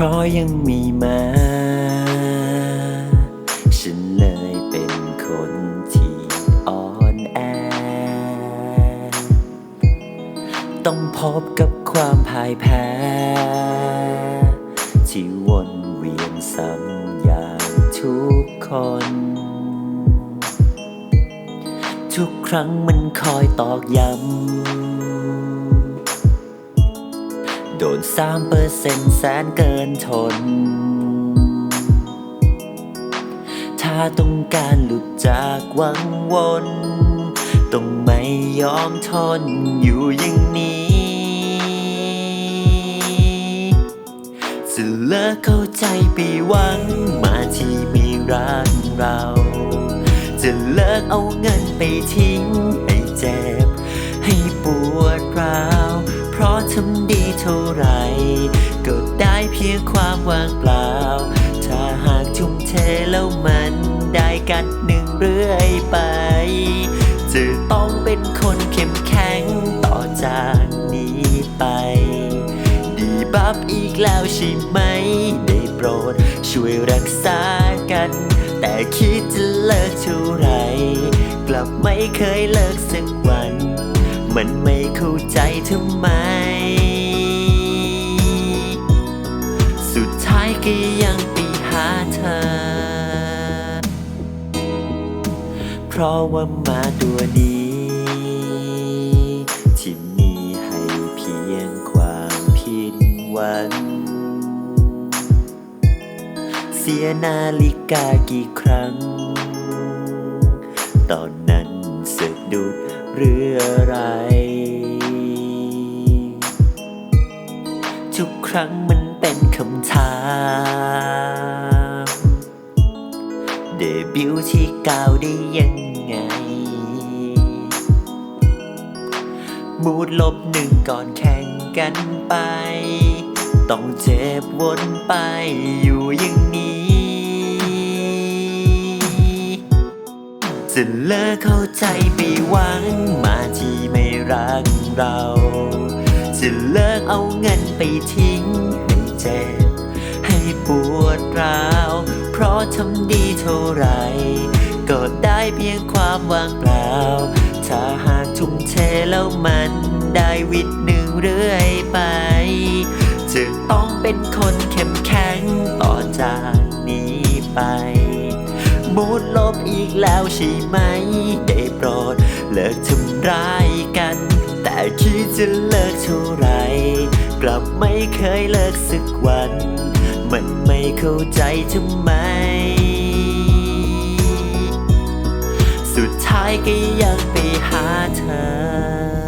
ราะยังมีมา ฉันเลยเป็นคนที่อ่อนแอ ต้องพบกับความพ่ายแพ้ ที่วนเวียนซ้ำอย่างทุกคน ทุกครั้งมันคอยตอกย้ำ โดนสามเปอร์เซ็นต์แสนเกินทน ถ้าต้องการหลุดจากวังวนต้องไม่ยอมทนอยู่อย่างนี้ จะเลิกเข้าใจไปหวังมาที่ม่รักเรา จะเลิกเอาเงินไปทิ้งให้ ท่าไร ก็ได้เพียงความว่างเปล่า ถ้าหากทุ่มเทแล้วมันได้กันหนึ่งเรื่อยไป จะต้องเป็นคนเข้มแข็งต่อจากนี้ไป ดีบับอีกแล้วใช่ไหม ได้โปรดช่วยรักษากัน แต่คิดจะเลิกเท่าไหรกลับไม่เคยเลิกสักวัน มันไม่เข้าใจทำไม ก็ยังไปหาเธอ เพราะว่ามาตัวนี้ ที่มีให้เพียงความผิดหวัง เสียนาฬิกากี่ครั้ง ตอนนั้นสะดุดเรืออะไร ทุกครั้งมัน เป็นคำถาม เดบิวต์ที่เก่าวได้ยังไง มูดลบหนึ่งก่อนแข่งกันไป ต้องเจ็บวนไปอยู่อย่างนี้ จะเลิกเข้าใจไปหวังมาที่ไม่รักเรา จะเลิกเอาเงินไปทิ้ง เจ็บ ให้ปวดร้าว เพราะทำดีเท่าไร ก็ได้เพียงความว่างเปล่า ถ้าหากทุ่มเทแล้วมันได้วิตหนึ่งเรื่อยไป จะต้องเป็นคนเข้มแข็งต่อจากนี้ไปมูดลบอีกแล้วใช่ไหม ได้โปรดเลิกทำร้ายกัน แต่คิดจะเลิกเท่าไร กลับไม่เคยเลิกสักวัน มันไม่เข้าใจทำไม สุดท้ายก็ยังไปหาเธอ